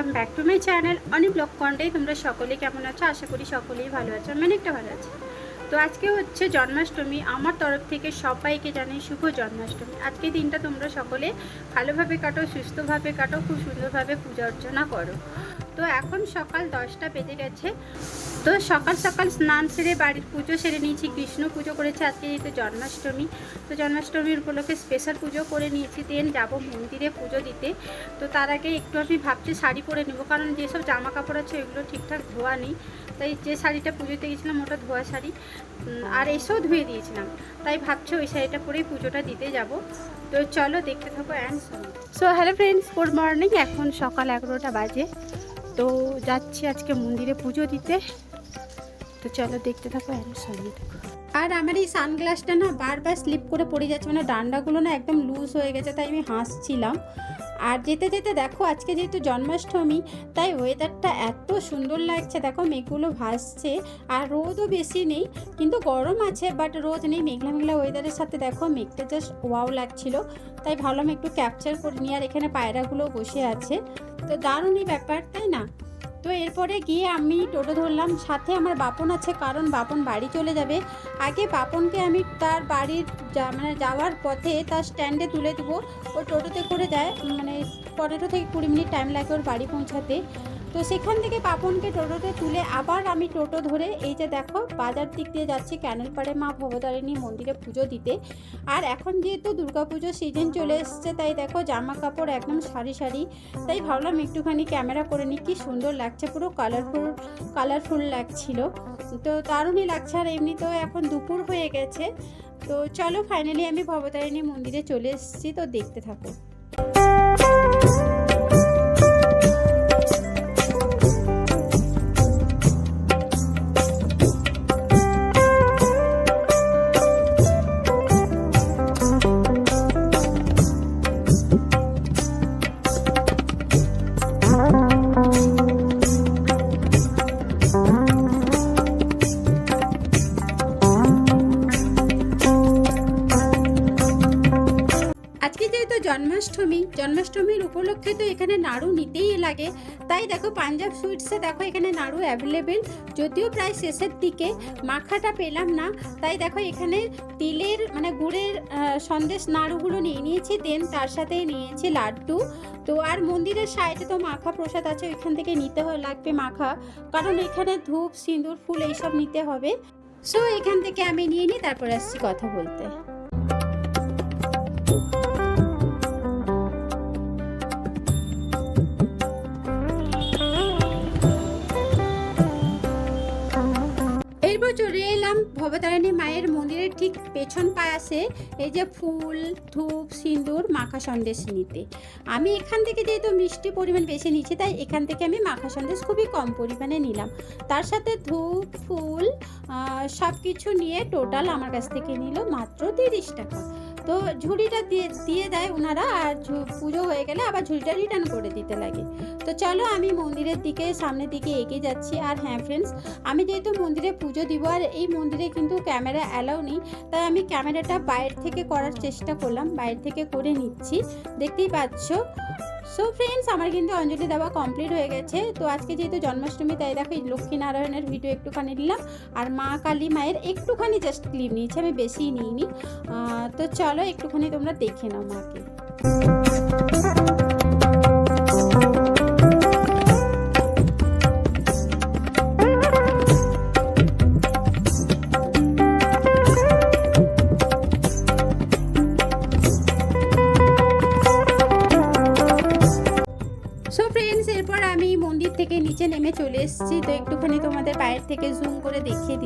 Welcome back to my channel অনেক blog কন্টেই তোমরা সকলে কেমন আছো? আশা করি সকলেই ভালো আছো। আমি অনেকটা ভালো আছি। তো আজকে হচ্ছে জন্মাষ্টমী। আমার তরফ থেকে সবাইকে জানাই শুভ জন্মাষ্টমী। আজকে দিনটা তোমরা সকলে ভালোভাবে কাটো, সুস্থভাবে কাটো, খুব সুন্দরভাবে পূজা অর্চনা করো। তো এখন সকাল দশটা বেজে গেছে। তো সকাল সকাল স্নান সেরে বাড়ির পুজো সেরে নিয়েছি, কৃষ্ণ পুজো করেছে আজকে যেহেতু জন্মাষ্টমী। তো জন্মাষ্টমীর উপলক্ষে স্পেশাল পুজো করে নিয়েছি দেন যাব মন্দিরে পুজো দিতে। তো তার আগে একটু আমি ভাবছি শাড়ি পরে নেব, কারণ যেসব জামা কাপড় আছে ওইগুলো ঠিকঠাক ধোয়া নেই। তাই যে শাড়িটা পুজোতে গেছিলাম ওটা ধোয়া শাড়ি। আর এসেও ধুয়ে দিয়েছিলাম। তাই ভাবছি ওই শাড়িটা পরেই পুজোটা দিতে যাব। তো চলো দেখতে থাকো and so hello friends good morning এখন সকাল এগারোটা বাজে। তো যাচ্ছি আজকে মন্দিরে পুজো দিতে। তো চলো দেখতে থাকো আমি সঙ্গে থাকো। আর আমার এই সানগ্লাসটা না বারবার স্লিপ করে পড়ে যাচ্ছে মানে ডান্ডাগুলো না একদম লুজ হয়ে গেছে, তাই আমি হাসছিলাম। আর যেতে যেতে দেখো, আজকে যেহেতু জন্মাষ্টমী, তাই ওয়েদারটা এত সুন্দর লাগছে। দেখো, মেঘগুলো ভাসছে আর রোদও বেশি নেই, কিন্তু গরম আছে বাট রোদ নেই। মেঘলা মেঘলা ওয়েদারের সাথে দেখো, মেঘটা জাস্ট ওয়াও লাগছিল। তাই ভাবলাম একটু ক্যাপচার করে নিয়ে আর এখানে পায়রাগুলো বসে আছে। তো দারুণই ব্যাপার, তাই না? তো এরপরে গিয়ে আমি টোটো ধরলাম। সাথে আমার বাপন আছে, কারণ বাপন বাড়ি চলে যাবে। আগে বাপনকে আমি তার বাড়ির মানে যাওয়ার পথে তার স্ট্যান্ডে তুলে দেবো। ও টোটোতে করে যায় মানে পনেরো থেকে কুড়ি মিনিট টাইম লাগে ওর বাড়ি পৌঁছাতে। তো সেখান থেকে পাপনকে টোটোতে তুলে আবার আমি টোটো ধরে এই যে দেখো, বাজার দিক দিয়ে যাচ্ছি ক্যানেল পাড়ে মা ভবতারিণী মন্দিরে পুজো দিতে। আর এখন যেহেতু দুর্গাপুজোর সিজন চলে এসছে, তাই দেখো জামা কাপড় একদম সারি সারি। তাই ভাবলাম একটুখানি ক্যামেরা করে নিই, কি সুন্দর লাগছে, পুরো কালারফুল কালারফুল লাগছিল। তো দারুণই লাগছে, আর এমনিতেও এখন দুপুর হয়ে গেছে। তো চলো ফাইনালি আমি ভবতারিণী মন্দিরে চলে এসেছি, তো দেখতে থাকো। জন্মাষ্টমীর উপলক্ষে তো এখানে নাড়ু নিতেই লাগে। তাই দেখো পাঞ্জাব সুইটসে দেখো এখানে নাড়ু অ্যাভেলেবেল। যদিও প্রায় শেষের দিকে মাখাটা পেলাম না। তাই দেখো এখানে তিলের মানে গুড়ের সন্দেশ নাড়ুগুলো নিয়ে নিয়েছি দেন তার সাথে নিয়েছি লাড্ডু। তো আর মন্দিরের সাইডে তো মাখা প্রসাদ আছে, ওইখান থেকে নিতে লাগবে মাখা। কারণ এখানে ধূপ, সিঁদুর, ফুল এইসব নিতে হবে। সো এখান থেকে আমি নিয়ে নিই, তারপর আসছি কথা বলতে। ভবতারিণী মায়ের মন্দিরের ঠিক পেছন পাশে এই যে ফুল, ধূপ সিঁদুর মাখা সন্দেশ নিতে। আমি এখান থেকে যেহেতু মিষ্টি পরিমাণ বেশি নিচ্ছি, তাই এখান থেকে আমি মাখা সন্দেশ খুবই কম পরিমাণে নিলাম। তার সাথে ধূপ, ফুল সব কিছু নিয়ে টোটাল আমার কাছ থেকে নিল মাত্র তিরিশ টাকা। তো ঝুড়িটা দিয়ে দিয়ে দেয় ওনারা আর পুজো হয়ে গেলে আবার ঝুড়িটা রিটার্ন করে দিতে লাগে। তো চলো আমি মন্দিরের দিকে, সামনের দিকে এগিয়ে যাচ্ছি। আর হ্যাঁ ফ্রেন্ডস আমি যেহেতু মন্দিরে পুজো দিব আর এই মন্দিরে কিন্তু ক্যামেরা অ্যালাউ নেই, তাই আমি ক্যামেরাটা বাইরে থেকে করার চেষ্টা করলাম, বাইরে থেকে করে নিচ্ছি। দেখতেই পাচ্ছ? সো ফ্রেন্ডস আমার কিন্তু অঞ্জলি দেওয়া কমপ্লিট হয়ে গেছে। তো আজকে যেহেতু জন্মাষ্টমী, তাই দেখো এই লক্ষ্মীনারায়ণের ভিডিও একটুখানি নিলাম আর মা কালী মায়ের একটুখানি জাস্ট ক্লিপ নিয়েছি, আমি বেশি নিইনি। তো চলো একটুখানি তোমরা দেখে নাও মাকে।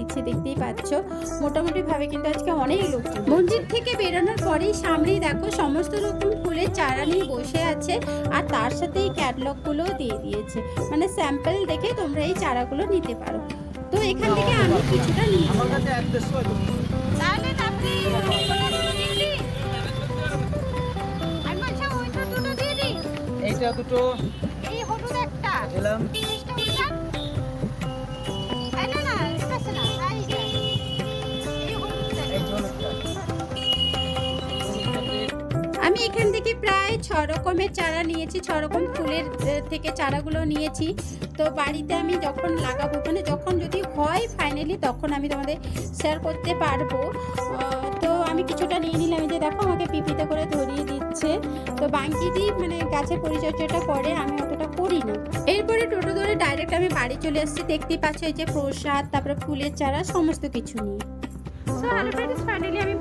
দিচ্ছি দেখতেই পাচ্ছ। মোটামুটি ভাবে কিন্তু আজকে অনেক লোক মন্দির থেকে বেরোনোর পরেই সামনেই দেখো সমস্ত রকম ফুলের চারা নিয়ে বসে আছে আর তার সাথে এই ক্যাটলগুলোও দিয়ে দিয়েছে। মানে স্যাম্পল দেখে তোমরা এই চারাগুলো নিতে পারো। তো এখান থেকে আমি কিছুটা নিয়ে তাহলে এইটা দুটো। এই হলুদ একটা। এলাম। তিরিশটা দিলাম এখান থেকে প্রায় ছ রকমের চারা নিয়েছি, ছ রকম ফুলের থেকে চারাগুলো নিয়েছি। তো বাড়িতে আমি যখন লাগাবো মানে যখন যদি হয় ফাইনালি তখন আমি তোমাদের শেয়ার করতে পারব। তো আমি কিছুটা নিয়ে নিলাম যে দেখো আমাকে পিপিতে করে ধরিয়ে দিচ্ছে। তো বাঙ্কিদি মানে গাছের পরিচর্যাটা করে আমি অতটা করি না এরপরে টোটো ধরে ডাইরেক্ট আমি বাড়ি চলে আসছি দেখতেই পাচ্ছ যে প্রসাদ, তারপরে ফুলের চারা, সমস্ত কিছু নিয়ে। ফাইনালি আমি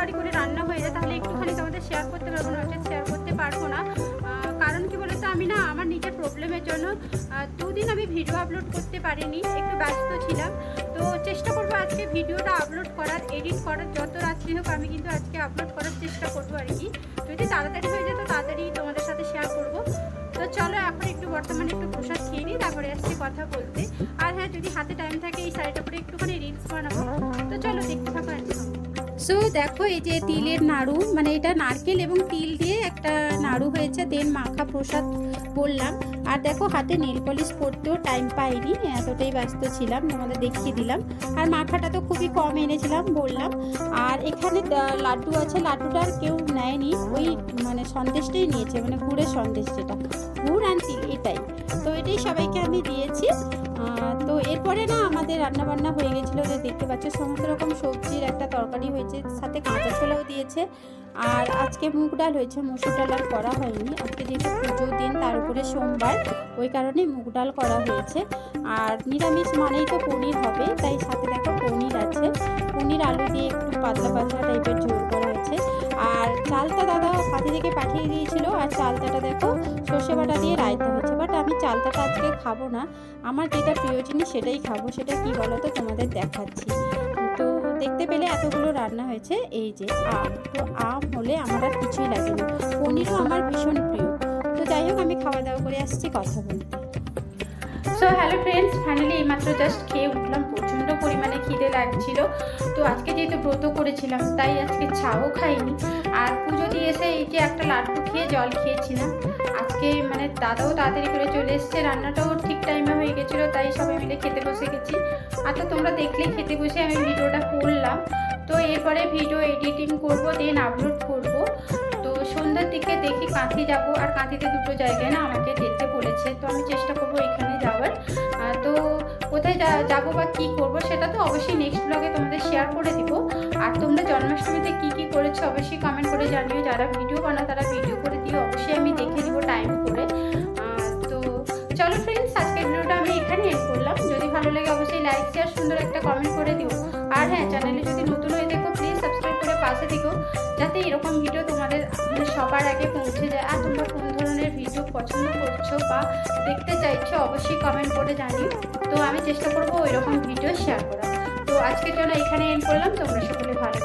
তাড়াতাড়ি করে রান্না হয়ে যায়, তাহলে একটুখানি তোমাদের শেয়ার করতে পারব, না শেয়ার করতে পারব না। কারণ কি বলতো, আমি না, আমার নিজের প্রবলেমের জন্য দুদিন আমি ভিডিও আপলোড করতে পারিনি, একটু ব্যস্ত ছিলাম। তো চেষ্টা করব আজকে ভিডিওটা আপলোড করার এডিট করার, যত রাত্রি হোক আমি কিন্তু আজকে আপলোড করার চেষ্টা করব আর কি। যদি তাড়াতাড়ি হয়ে যেত তাড়াতাড়ি তোমাদের সাথে শেয়ার করব। তো চলো এখন একটু বর্তমানে একটু প্রসাদ খেয়ে নিই, তারপরে আসছি কথা বলতে। আর হ্যাঁ যদি হাতে টাইম থাকে, এই শাড়িটা পরে একটুখানি রিলস বানাবো। তো চলো সো দেখো এই যে তিলের নাড়ু মানে এটা নারকেল এবং তিল দিয়ে একটা নাড়ু হয়েছে দেন মাখা প্রসাদ বললাম আর দেখো হাতে নেল পলিশ পরতেও টাইম পাইনি, এতটাই ব্যস্ত ছিলাম, তোমাদের দেখিয়ে দিলাম। আর মাখাটা তো খুবই কম এনেছিলাম, বললাম। আর এখানে লাড্ডু আছে, লাড্ডুটা আর কেউ নেয়নি, ওই মানে সন্দেশটাই নিয়েছে মানে গুড়ের সন্দেশ যেটা। গুড় আর এটাই। তো এটাই সবাইকে আমি দিয়েছি। তো এরপরে না আমাদের রান্না বান্না হয়ে গেছিল, যে দেখতে পাচ্ছ সমস্ত রকম সবজির একটা তরকারি হয়েছে, সাথে কাঁচা ছোলাও দিয়েছে, আর আজকে মুগ ডাল হয়েছে, মুসুর ডাল আর করা হয়নি, আজকে যেহেতু পুজোর দিন, তার উপরে সোমবার, ওই কারণে মুগ ডাল করা হয়েছে, আর নিরামিষ মানেই তো পনির হবে, তাই সাথে দেখো পনির আছে পনির আলু দিয়ে একটু পাতলা পাতলা টাইপের ঝোল করা হয়েছে। আর চালটা দাদা কাঁথি থেকে পাঠিয়ে দিয়েছিল। আর চালতাটা দেখো, সর্ষে বাটা দিয়ে রায়তা হয়েছে বাট আমি চালতাটা আজকে খাব না। আমার যেটা প্রিয় জিনিস সেটাই খাব। সেটা কি বলো তো তোমাদের দেখাচ্ছি। তো দেখতে পেলে এতগুলো রান্না হয়েছে। এই যে আম। তো আম হলে আমার আর কিছুই লাগে না পনিরও আমার ভীষণ প্রিয়। তো যাই হোক, আমি খাওয়া দাওয়া করে আসছি কথা বলতে। সো হ্যালো ফ্রেন্ডস ফাইনালি এইমাত্র জাস্ট খেয়ে উঠলাম, প্রচণ্ড পরিমাণে খিদে লাগছিল। তো আজকে যেহেতু ব্রত করেছিলাম, তাই আজকে চাও খাইনি। আর পুজো দিয়ে এসে এই যে একটা লাড্ডু খেয়ে জল খেয়েছিলাম। আজকে মানে দাদাও তাড়াতাড়ি করে চলে এসছে, রান্নাটাও ঠিক টাইমে হয়ে গেছিল, তাই সবাই মিলে খেতে বসে গেছি। আর তো তোমরা দেখলেই খেতে বসে আমি ভিডিওটা করলাম। তো এরপরে ভিডিও এডিটিং করব দেন আপলোড করব। সন্ধ্যার দিকে দেখি কাঁথি যাব। আর কাঁথিতে দুটো জায়গায় না আমাকে যেতে বলেছে। তো আমি চেষ্টা করব এখানে যাওয়ার। তো কোথায় যাব বা কি করব সেটা তো অবশ্যই নেক্সট ব্লগে তোমাদের শেয়ার করে দিব। আর তোমরা জন্মাষ্টমীতে কী কী করেছ অবশ্যই কমেন্ট করে জানিও। যারা ভিডিও বানাও তারা ভিডিও করে দিও। অবশ্যই আমি দেখে দিব টাইম করে। তো চলো ফ্রেন্ডস আজকের ভিডিওটা আমি এখানে এড করলাম। যদি ভালো লাগে অবশ্যই লাইক শেয়ার সুন্দর একটা কমেন্ট করে দিও। আর হ্যাঁ চ্যানেলে যদি যাতে ভিডিও তোমাদের মানে সবার আগে পৌঁছে যায়। আর তোমরা কোন ধরনের ভিডিও পছন্দ করছ বা দেখতে চাইছো, অবশ্যই কমেন্ট করে জানিও। তো আমি চেষ্টা করব ওইরকম ভিডিও শেয়ার করা তো আজকের জন্য এখানে এন্ড করলাম। তোমরা সকলে ভালো